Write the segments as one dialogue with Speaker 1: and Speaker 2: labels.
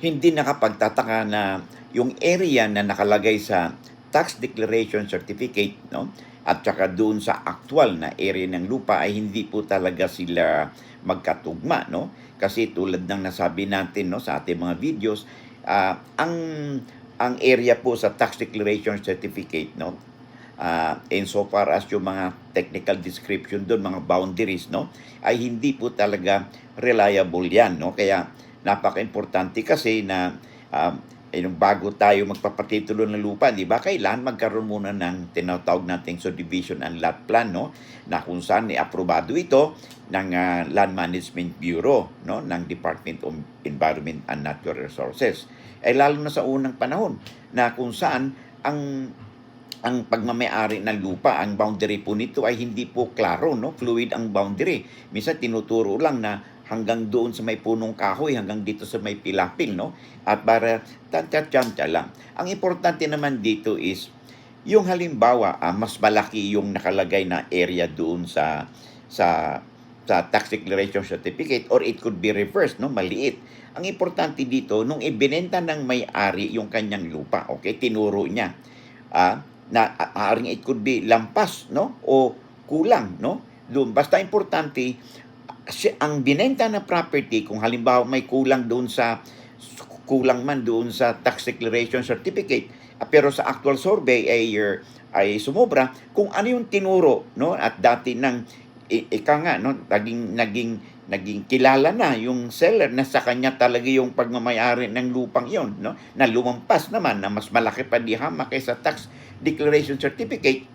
Speaker 1: hindi nakapagtataka na yung area na nakalagay sa tax declaration certificate no at saka doon sa actual na area ng lupa ay hindi po talaga sila magkatugma no kasi tulad ng nasabi natin no sa ating mga videos ah, ang ang area po sa tax declaration certificate no uh, insofar as yung mga technical description doon, mga boundaries, no, ay hindi po talaga reliable yan, no? Kaya napaka-importante kasi na um, yung bago tayo magpapatitulo ng lupa, di ba, kailan magkaroon muna ng tinatawag nating subdivision and lot plan, no? Na kung saan i-aprobado ito ng ah, Land Management Bureau, no? Ng Department of Environment and Natural Resources. Eh, lalo na sa unang panahon na kung saan ang ang pagmamayari ng lupa, ang boundary po nito ay hindi po klaro, no? Fluid ang boundary. Minsan tinuturo lang na hanggang doon sa may punong kahoy, hanggang dito sa may pilapil, no? At para tantya lang. Ang importante naman dito is, yung halimbawa, ah, mas malaki yung nakalagay na area doon sa sa sa tax declaration certificate or it could be reversed, no? Maliit. Ang importante dito, nung ibinenta ng may-ari yung kanyang lupa, okay, tinuro niya. Ah, na aaring it could be lampas no o kulang no doon basta importante ang binenta na property kung halimbawa may kulang doon sa kulang man doon sa tax declaration certificate ah, pero sa actual survey ay er, ay sumobra kung ano yung tinuro no at dati nang i- ika nga no naging naging naging kilala na yung seller na sa kanya talaga yung pagmamayari ng lupang yon no na lumampas naman na mas malaki pa di hama kaysa tax declaration certificate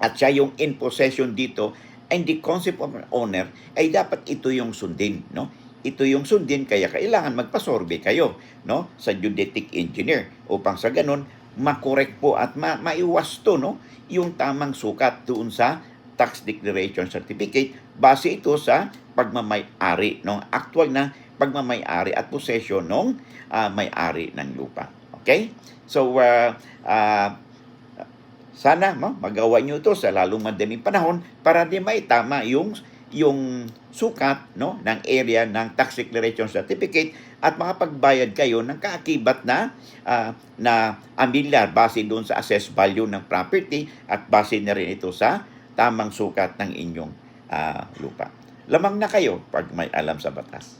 Speaker 1: at siya yung in possession dito and the concept of an owner ay dapat ito yung sundin no ito yung sundin kaya kailangan magpa-survey kayo no sa geodetic engineer upang sa ganun makorek po at ma maiwas to no yung tamang sukat doon sa tax declaration certificate base ito sa pagmamay-ari ng actual na pagmamay-ari at possession ng ah, may-ari ng lupa. Okay? So, uh, uh, sana no, magawa nyo ito sa lalong madaling panahon para di maitama yung yung sukat no ng area ng tax declaration certificate at makapagbayad kayo ng kaakibat na ah, na amilyar base doon sa assessed value ng property at base na rin ito sa tamang sukat ng inyong ah, lupa. Lamang na kayo pag may alam sa batas.